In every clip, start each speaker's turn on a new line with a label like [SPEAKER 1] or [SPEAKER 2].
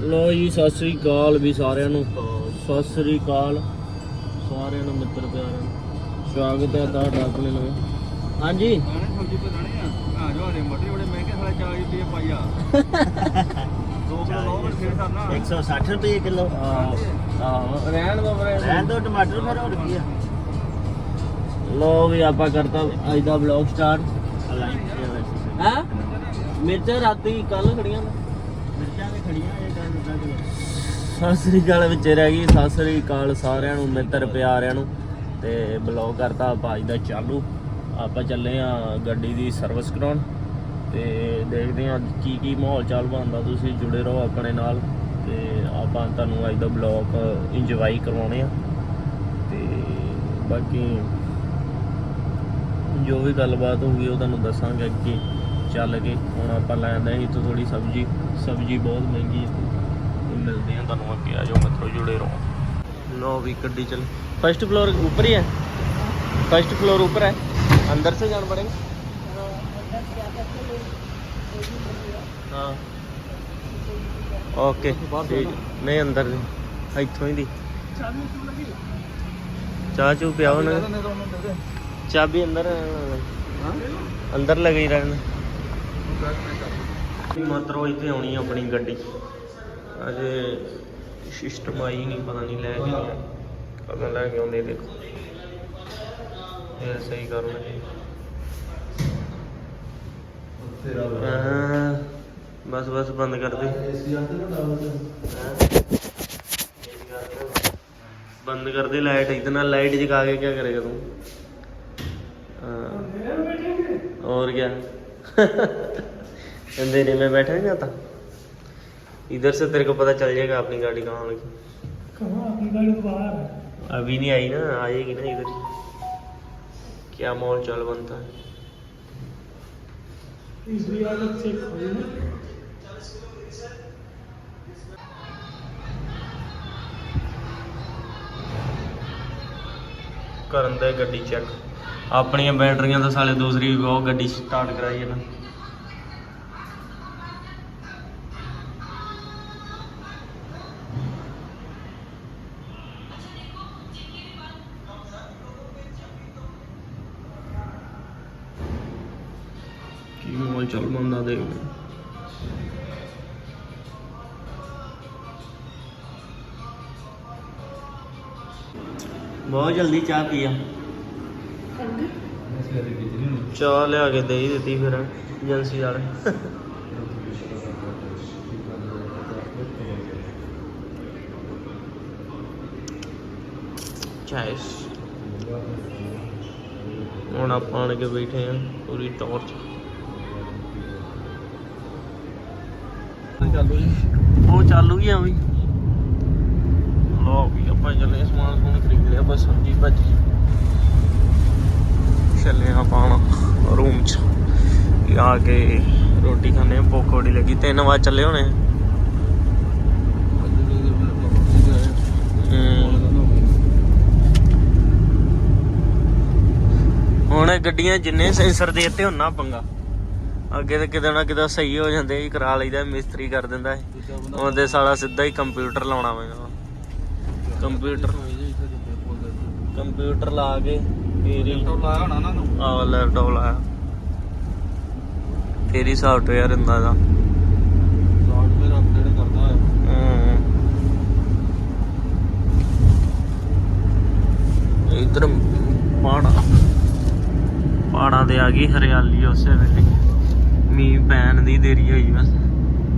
[SPEAKER 1] ਲੋ ਜੀ ਸਤਿ ਸ੍ਰੀ ਅਕਾਲ ਵੀ ਸਾਰਿਆਂ ਨੂੰ। ਸਤਿ ਸ੍ਰੀ ਅਕਾਲ। ਸਾਰਿਆਂ ਨੂੰ ਮਿੱਤਰ ਪਿਆਰਿਆਂ ਨੂੰ। ਸਵਾਗਤ ਹੈ ਤੁਹਾਡਾ ਆਪਣੇ ਨਵੇਂ ਹਾਂਜੀ।
[SPEAKER 2] ਗਾਣੇ ਸਬਜ਼ੀ ਪਕਾਣੇ ਆ। ਆ ਜੋ ਹਰੇ ਮਟਰ ਬੜੇ ਮਹਿੰਗੇ ਸਾਲੇ 40 ਰੁਪਏ ਪਾਈਆ ਦੋ ਕਿਲੋ ਲਓ ਫਿਰ ਫੇਰ ਕਰਨਾ
[SPEAKER 3] 160 ਰੁਪਏ ਕਿਲੋ।
[SPEAKER 1] ਆਹ। ਰਹਿਣ ਦੋ
[SPEAKER 3] ਰਹਿਣ ਦੋ ਟਮਾਟਰ ਫਿਰ ਹੋਰ ਕੀ ਆ।
[SPEAKER 1] ਲੋ ਵੀ ਆਪਾਂ ਕਰਤਾ ਅੱਜ ਦਾ ਵਲੌਗ ਸਟਾਰਟ ਹੈ। ਮਿਰਚਾਂ ਰਾਤੀ ਕੱਲ ਖੜੀਆਂ ਨੇ।
[SPEAKER 3] ਮਿਰਚਾਂ ਵੀ ਖੜੀਆਂ ਇਹ ਗੱਲ ਦੱਸਾਂ
[SPEAKER 1] ਸਤਿ ਸ੍ਰੀ ਅਕਾਲ ਵਿੱਚ ਰਹਿ ਗਈ, ਸਤਿ ਸ੍ਰੀ ਅਕਾਲ ਸਾਰਿਆਂ ਨੂੰ, ਮਿੱਤਰ ਪਿਆਰਿਆਂ ਨੂੰ, ਤੇ ਬਲੌਗ ਕਰਤਾ ਆਪਾਂ ਅੱਜ ਦਾ ਚਾਲੂ। ਆਪਾਂ ਚੱਲੇ ਆ ਗੱਡੀ ਦੀ ਸਰਵਿਸ ਕਰਾਉਣ, ਤੇ ਦੇਖਦੇ ਆ ਕੀ ਕੀ ਮਾਹੌਲ ਚਾਲ ਬਣਦਾ, ਤੁਸੀਂ ਜੁੜੇ ਰਹੋ ਆਪਣੇ ਨਾਲ, ਤੇ ਆਪਾਂ ਤੁਹਾਨੂੰ ਅੱਜ ਦਾ ਬਲੌਗ ਇੰਜੋਏ ਕਰਵਾਉਣੇ ਆ। ਤੇ ਬਾਕੀ ਜੋ ਵੀ ਗੱਲਬਾਤ ਹੋਊਗੀ ਉਹ ਤੁਹਾਨੂੰ ਦੱਸਾਂਗੇ ਅੱਗੇ। ਚੱਲ ਕੇ ਹੁਣ ਆਪਾਂ ਲੈਂਦੇ ਸੀ ਤੋਂ ਥੋੜੀ ਸਬਜ਼ੀ ਸਬਜ਼ੀ ਬਹੁਤ ਮਹਿੰਗੀ ਹੈ ਤੇ ਮਿਲਦੇ ਆ ਤੁਹਾਨੂੰ ਅੱਗੇ ਆ ਜਾਓ ਮਿੱਤਰੋ ਜੁੜੇ ਰਹੋ ਲੋ ਵੀ ਗੱਡੀ ਚੱਲ फर्स्ट फ्लोर ऊपर ही है फर्स्ट फ्लोर ऊपर है अंदर से जाना पड़ेगा हाँ ओके ठीक नहीं अंदर नहीं ਇੱਥੋਂ ਹੀ ਦੀ ਚਾਹ ਚੂ ਪਿਆਓ ਨਾ ਚਾਬੀ ਅੰਦਰ ਅੰਦਰ ਲਗਈ ਰਹਿਣ ਮਤਰੋ ਇੱਥੇ ਆਉਣੀ ਆਪਣੀ ਗੱਡੀ। ਅਜੇ ਸਿਸਟਮ ਆਈ ਨਹੀਂ ਪਤਾ ਨਹੀਂ ਲੈ ਕੇ ਕਦੋਂ ਲੈ ਕੇ ਆਉਂਦੇ ਦੇਖੋ। ਇਹ ਸਹੀ ਕਰਨਾ ਜੀ ਬਸ ਬਸ ਬੰਦ ਕਰ ਦੇ। ਬੰਦ ਕਰ ਦੇ ਲਾਈਟ ਇਹਦੇ ਨਾਲ ਲਾਈਟ ਜਗਾ ਕੇ ਕੀ ਕਰੇਗਾ ਤੂੰ? ਹਾਂ। ਹੋਰ ਕੀ अंधेरे में बैठा नहीं जाता इधर से तेरे को पता चल जाएगा अपनी गाड़ी कहाँ होगी अभी नहीं आई ना आएगी ना इधर ही क्या माहौल चाल बनता है ਕਰਨ ਦੇ ਗੱਡੀ ਚੈੱਕ ਆਪਣੀਆਂ ਬੈਟਰੀਆਂ ਤਾਂ ਸਾਲੇ ਦੂਸਰੀ ਉਹ ਗੱਡੀ ਸਟਾਰਟ ਕਰਾਈ ਹੈ ਚੱਲ ਬੰਦਾ ਦੇਖ ਬਹੁਤ ਜਲਦੀ ਚਾਹ ਪੀਆ ਚਾਹ ਲਿਆ ਕੇ ਦੇ ਹੀ ਦਿੱਤੀ ਫਿਰ ਏਜੰਸੀ ਵਾਲੇ। ਚਾਇਸ ਹੁਣ ਆਪਾਂ ਆਣ ਕੇ ਬੈਠੇ ਆ ਪੂਰੀ ਟੌਰਚ
[SPEAKER 2] ਚਾਲੂ ਜੀ।
[SPEAKER 1] ਉਹ ਚਾਲੂ ਹੀ ਆ ਵੀ ਲੋ ਵੀ ਆਪਾਂ ਚੱਲੇ ਸਮਾਨ ਸਮੂਨ ਖਰੀਦ ਲਿਆ, ਬਸ ਸਬਜ਼ੀ ਭਾਜੀ ਚੱਲੇ ਆਪਾਂ ਰੂਮ ਚ। ਆ ਕੇ ਰੋਟੀ ਖਾਣੇ ਆ ਭੁੱਖ ਬੜੀ ਲੱਗੀ। ਤਿੰਨ ਵਾਰ ਚੱਲੇ ਹੋਣੇ। ਹੁਣ ਗੱਡੀਆਂ ਜਿੰਨੇ ਸੈਂਸਰ ਦੇ ਦਿੱਤੇ ਹੁੰਨਾ ਪੰਗਾ। ਅੱਗੇ ਤੇ ਕਿਤੇ ਨਾ ਕਿਤੇ ਸਹੀ ਹੋ ਜਾਂਦੇ ਸੀ ਕਰਾ ਲਈਦਾ ਮਿਸਤਰੀ ਕਰ ਦਿੰਦਾ ਸੀ। ਉਹਦੇ ਸਾਲਾ ਸਿੱਧਾ ਹੀ ਕੰਪਿਊਟਰ ਲਾਉਣਾ ਪੈਂਦਾ। ਕੰਪਿਊਟਰ। ਕੰਪਿਊਟਰ ਲਾ ਕੇ ਫੇਰ ਹੀ
[SPEAKER 2] ਲੈਪਟਾਪ ਲਾਇਆ ਹੋਣਾ ਨਾ ਨੂੰ
[SPEAKER 1] ਆਹ ਲੈਪਟਾਪ ਲਾਇਆ। ਫੇਰ ਹੀ ਸੌਫਟਵੇਅਰ ਹੁੰਦਾ ਦਾ
[SPEAKER 2] ਸੌਫਟਵੇਅਰ ਅਪਡੇਟ ਕਰਦਾ ਹੈ।
[SPEAKER 1] ਇਧਰ ਪਹਾੜਾ ਪਹਾੜਾਂ ਤੇ ਆ ਗਈ ਹਰਿਆਲੀ ਉਸੇ ਵੇਲੇ। ਮੀਂਹ ਪੈਣ ਦੀ ਦੇਰੀ ਹੋਈ ਬਸ।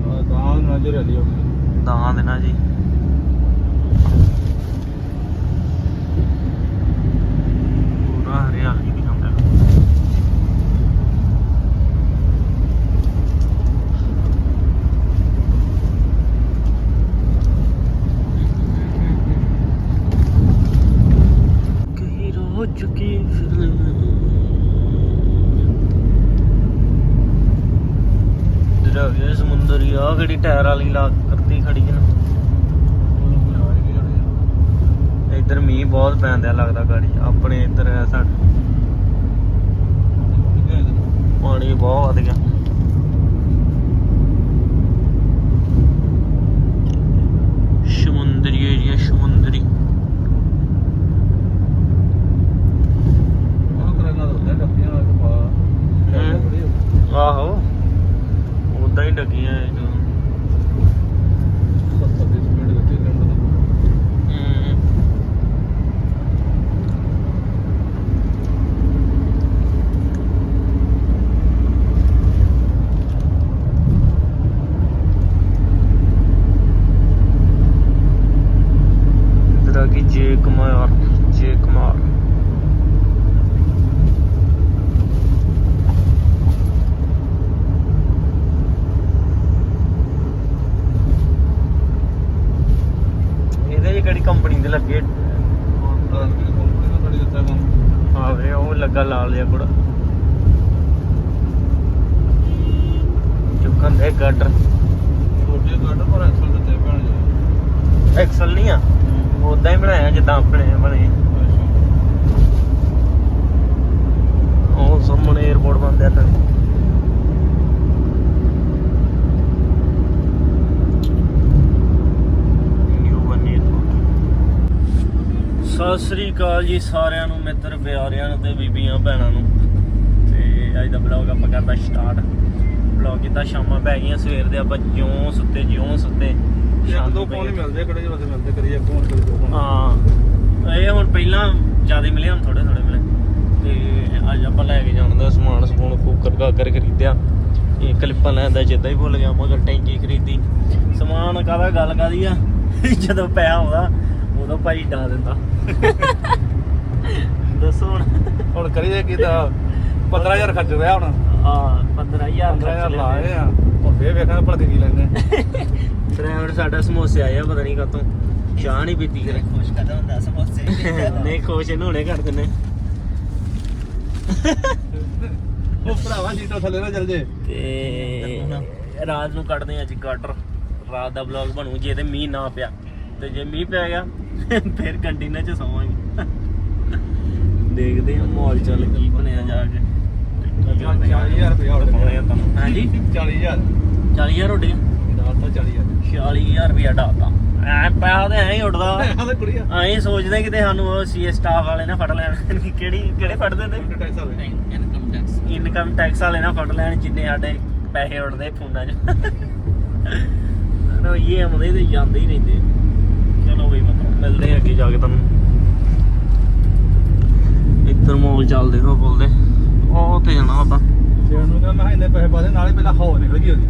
[SPEAKER 2] ਆ ਤਾਂ ਨਜ਼ਰ ਆਲੀ ਆਪਣੀ
[SPEAKER 1] ਦਹਾਂ ਦਿਨਾਂ ਜੀ ਪੂਰਾ ਹਰਿਆਲੀ ਦੀ ਹੁੰਦਾ ਕਈ ਰੋ ਚੁੱਕੀ ਫਿਰ ਜਿਹੜਾ ਵੀ ਸਮੁੰਦਰ ਹੀ ਕਿਹੜੀ ਟਾਇਰ ਵਾਲੀ ਲਾ ਕਰਦੀ ਖੜੀ ਹੈ ਇੱਧਰ ਮੀਂਹ ਬਹੁਤ ਪੈਂਦਿਆ ਲੱਗਦਾ ਗਾੜੀ। ਆਪਣੇ ਇੱਧਰ ਸਾਡੇ। ਪਾਣੀ ਬਹੁਤ ਵੱਧ ਗਿਆ ਆ ਯਾਰ ਚੇਕ ਮਾਰ ਇਹਦੇ ਚ ਕਿਹੜੀ ਲੱਗੇ। ਆਵੇ ਉਹ ਲੱਗਾ ਲਾਲ ਜਿਹਾ ਕੁੜਾ ਚੁੱਕਣ ਦੇ ਗਾਡਰ ਐਕਸਲ ਨਹੀਂ ਆ। ਉਦਾਂ ਹੀ ਬਣਾਇਆ ਜਿੱਦਾਂ ਆਪਣੇ ਬਣੇ। ਉਹ ਸਾਹਮਣੇ 에어ਪੋਰਟ ਬੰਦ ਆ ਤਾਂ। ਸਤਿ ਸ੍ਰੀ ਅਕਾਲ ਜੀ ਸਾਰਿਆਂ ਨੂੰ ਮਿੱਤਰ ਪਿਆਰਿਆਂ ਨੂੰ ਤੇ ਬੀਬੀਆਂ ਭੈਣਾਂ ਨੂੰ। ਤੇ ਅੱਜ ਦਾ ਬਲੌਗ ਆਪਾਂ ਕਰਦਾ ਸਟਾਰਟ ਬਲੌਗ ਕੀਤਾ ਸ਼ਾਮਾਂ ਪੈ ਗਈਆਂ ਸਵੇਰ ਦੇ ਆਪਾਂ ਜਿਉਂ ਸੁੱਤੇ ਜਿਉਂ ਸੁੱਤੇ।
[SPEAKER 2] ਹੀ
[SPEAKER 1] ਗਈ।
[SPEAKER 2] ਮਿਲਦੇ ਕਿਹੜੇ ਜਿਹੇ ਮਿਲਦੇ ਕਰੀ ਇੱਕ ਫੋਨ ਕਰੀ ਦੋ ਫੋਨ
[SPEAKER 1] ਹਾਂ ਇਹ ਹੁਣ ਪਹਿਲਾਂ ਜ਼ਿਆਦਾ ਮਿਲੇ ਹੁਣ ਥੋੜੇ ਥੋੜੇ ਮਿਲੇ। ਤੇ ਅੱਜ ਆਪਾਂ ਲੈ ਕੇ ਜਾਣ ਦਾ ਸਮਾਨ ਸਮੂਨ ਕੁੱਕਰ ਕਾਕਰ ਖਰੀਦਿਆ। ਇਹ ਕਲਿੱਪਾਂ ਲੈਣ ਦਾ ਜਿੱਦਾਂ ਹੀ ਭੁੱਲ ਗਿਆ ਮਗਰ ਟੈਂਕੀ ਖਰੀਦੀ। ਸਮਾਨ ਕਾਹਦਾ ਗੱਲ ਕਾਦੀ ਆ? ਜਦੋਂ ਪਿਆ ਆਉਂਦਾ। ਉਦੋਂ ਭਾਈ ਡਾ ਦਿੰਦਾ। ਦੱਸੋ ਹੁਣ।
[SPEAKER 2] ਹੁਣ ਕਰੀਏ ਕਿਦਾ 15000 ਖਰਚ ਰਿਹਾ ਹੁਣ।
[SPEAKER 1] ਆ 15000
[SPEAKER 2] 15000 ਲਾਏ ਆ। ਹੁਣ ਫੇਰ ਵੇਖਾਂ ਭਲਕੇ ਕੀ ਲੈਂਦੇ।
[SPEAKER 1] ਡਰਾਈਵਰ ਸਾਡਾ ਸਮੋਸੇ ਆਇਆ ਪਤਾ ਨਹੀਂ ਕਦੋਂ ਚਾਹ ਨਹੀਂ ਪੀਤੀ ਕਰੇ
[SPEAKER 3] ਖੁਸ਼ ਕਦੋਂ ਹੁੰਦਾ? ਸਮੋਸੇ
[SPEAKER 1] ਨਹੀਂ ਖੁਸ਼ ਇਹਨੂੰ ਹੁਣੇ ਕਰ ਦਿੰਨੇ
[SPEAKER 2] ਉਹ ਭਰਾਵਾ ਸੀਟਾਂ ਥੱਲੇ ਨਾ ਚੱਲ ਜੇ।
[SPEAKER 1] ਤੇ ਰਾਤ ਨੂੰ ਕੱਢਦੇ ਆ ਅੱਜ ਗਾਟਰ ਰਾਤ ਦਾ ਵਲੌਗ ਬਣੂ ਜੇ ਤੇ ਮੀਂਹ ਨਾ ਪਿਆ। ਤੇ ਜੇ ਮੀਂਹ ਪੈ ਗਿਆ ਫਿਰ ਕੰਟੀਨਰ ਚ ਸੌਵਾਂਗੇ। ਦੇਖਦੇ ਆ ਮਾਲ ਚੱਲ ਕੀ ਬਣਿਆ ਜਾ ਕੇ। ਤੇ ਕੀ ਕਰਦੇ ਆ।
[SPEAKER 2] 40000 ਰੁਪਏ ਹੋਰ
[SPEAKER 1] ਪਾਉਣੇ ਆ ਤੁਹਾਨੂੰ ਹਾਂਜੀ?
[SPEAKER 2] 40000
[SPEAKER 1] 40000 ਉੱਡੀਆਂ
[SPEAKER 2] ਦਾਲ ਤਾਂ 40000
[SPEAKER 1] 46000 ਰੁਪਇਆ ਡਾਤਾ ਐ ਪੈਸਾ ਤੇ ਐਂ ਹੀ ਉੱਡਦਾ।
[SPEAKER 2] ਕੁੜੀਆ।
[SPEAKER 1] ਐਂ ਸੋਚਦੇ ਕਿਤੇ ਸਾਨੂੰ ਉਹ ਸੀ ਸਟਾਫ ਵਾਲੇ ਨਾ ਫੜ ਲੈਣ। ਕਿਹੜੀ ਕਿਹੜੇ ਫੜਦੇ ਨੇ
[SPEAKER 2] ਟੈਕਸ ਆਵੇ
[SPEAKER 3] ਇਨਕਮ ਟੈਕਸ
[SPEAKER 1] ਇਨਕਮ ਟੈਕਸ ਵਾਲੇ। ਨਾ ਫੜ ਲੈਣ ਜਿੰਨੇ ਸਾਡੇ ਪੈਸੇ ਉੱਡਦੇ ਫੋਨਾਂ 'ਚ। ਨਾ ਇਹ ਆਉਂਦੇ ਤੇ ਜਾਂਦੇ ਹੀ ਰਹਿੰਦੇ। ਚਲੋ ਬਈ ਮਤਲਬ ਮਿਲਦੇ ਆ ਅੱਗੇ ਜਾ ਕੇ ਤੁਹਾਨੂੰ। ਇੱਧਰ ਮੋਲ ਚੱਲਦੇ ਹੋ ਬੋਲਦੇ ਉਹ ਤੇ ਜਾਣਾ ਆਪਾਂ।
[SPEAKER 2] ਸ਼ੇਰ ਨੂੰ ਕਹਿੰਦਾ ਮੈਂ ਕਿਹਾ ਇੰਨੇ ਪੈਸੇ ਪਾ ਨਾਲੇ ਪਹਿਲਾਂ ਹਵਾ ਨਿਕਲ ਗਈ ਉਹਦੀ।